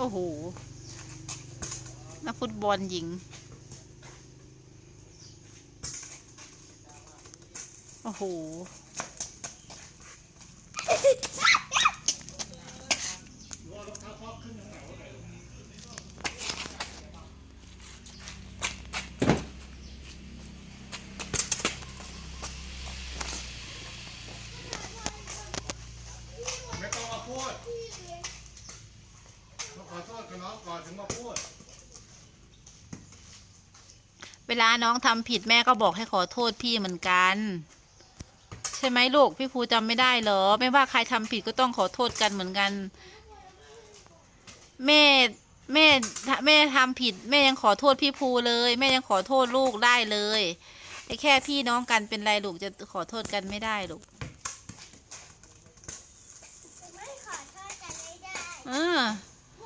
โอ้โห นักฟุตบอลหญิง โอ้โห ไม่ต้องมาพูด น้องก่อนถึงมาพูด เวลาน้องทำผิดแม่ก็บอกให้ขอโทษพี่เหมือนกัน ใช่ไหมลูก พี่ภูจำไม่ได้เหรอ ไม่ว่าใครทำผิดก็ต้องขอโทษกันเหมือนกัน แม่แม่แม่ทำผิด แม่ยังขอโทษพี่ภูเลย แม่ยังขอโทษลูกได้เลยไอ้แค่พี่น้องกันเป็นไรลูกจะขอโทษกันไม่ได้ลูกไม่ขอโทษกันไม่ได้อ่า